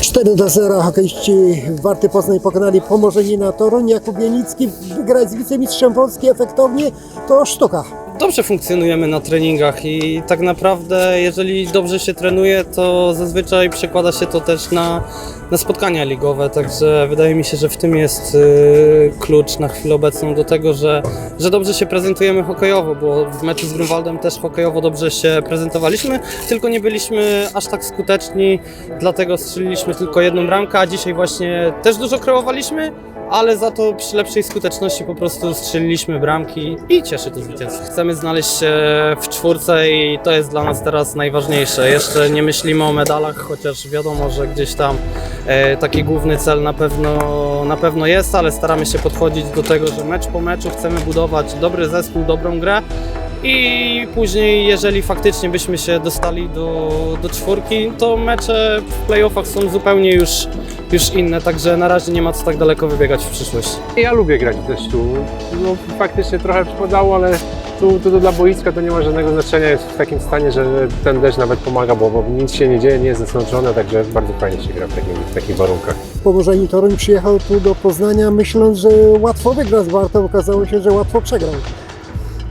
4 do 0 hokeiści Warty Poznań pokonali Pomorzenina Toruń. Jakub Janicki wygrać z wicemistrzem Polski efektownie to sztuka. Dobrze funkcjonujemy na treningach i tak naprawdę jeżeli dobrze się trenuje, to zazwyczaj przekłada się to też na, na spotkania ligowe, także wydaje mi się, że w tym jest y, klucz na chwilę obecną do tego, że, że dobrze się prezentujemy hokejowo, bo w meczu z Grunwaldem też hokejowo dobrze się prezentowaliśmy, tylko nie byliśmy aż tak skuteczni, dlatego strzeliliśmy tylko jedną bramkę, a dzisiaj właśnie też dużo kreowaliśmy, ale za to przy lepszej skuteczności po prostu strzeliliśmy bramki i cieszy to zwycięstwo. Chcemy znaleźć się w czwórce i to jest dla nas teraz najważniejsze. Jeszcze nie myślimy o medalach, chociaż wiadomo, że gdzieś tam e, taki główny cel na pewno, na pewno jest, ale staramy się podchodzić do tego, że mecz po meczu chcemy budować dobry zespół, dobrą grę. I później, jeżeli faktycznie byśmy się dostali do, do czwórki, to mecze w playoffach są zupełnie już, już inne, także na razie nie ma co tak daleko wybiegać w przyszłość. Ja lubię grać w deszczu. No, faktycznie trochę przypadało, ale tu, tu, tu dla boiska to nie ma żadnego znaczenia. Jest w takim stanie, że ten deszcz nawet pomaga, bo, bo nic się nie dzieje, nie jest zasączone, także bardzo fajnie się gra w, takim, w takich warunkach. Pomorzenin Toruń przyjechał tu do Poznania myśląc, że łatwo wygra z Wartą. Okazało się, że łatwo przegrał.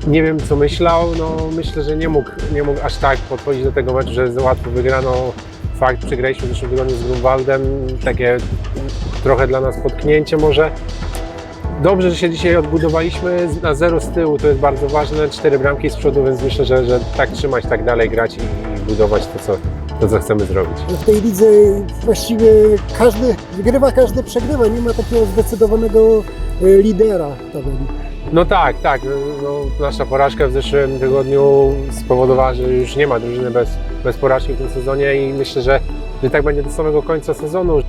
Nie wiem co myślał, no myślę, że nie mógł, nie mógł aż tak podchodzić do tego meczu, że łatwo wygrano. Fakt, przegraliśmy w zeszłym tygodniu z Grunwaldem, takie trochę dla nas potknięcie może. Dobrze, że się dzisiaj odbudowaliśmy na zero z tyłu, to jest bardzo ważne, cztery bramki z przodu, więc myślę, że, że tak trzymać, tak dalej grać i, i budować to co, to, co chcemy zrobić. W tej lidze właściwie każdy wygrywa, każdy przegrywa. Nie ma takiego zdecydowanego e, lidera. No tak, tak. No, nasza porażka w zeszłym tygodniu spowodowała, że już nie ma drużyny bez, bez porażki w tym sezonie i myślę, że, że tak będzie do samego końca sezonu.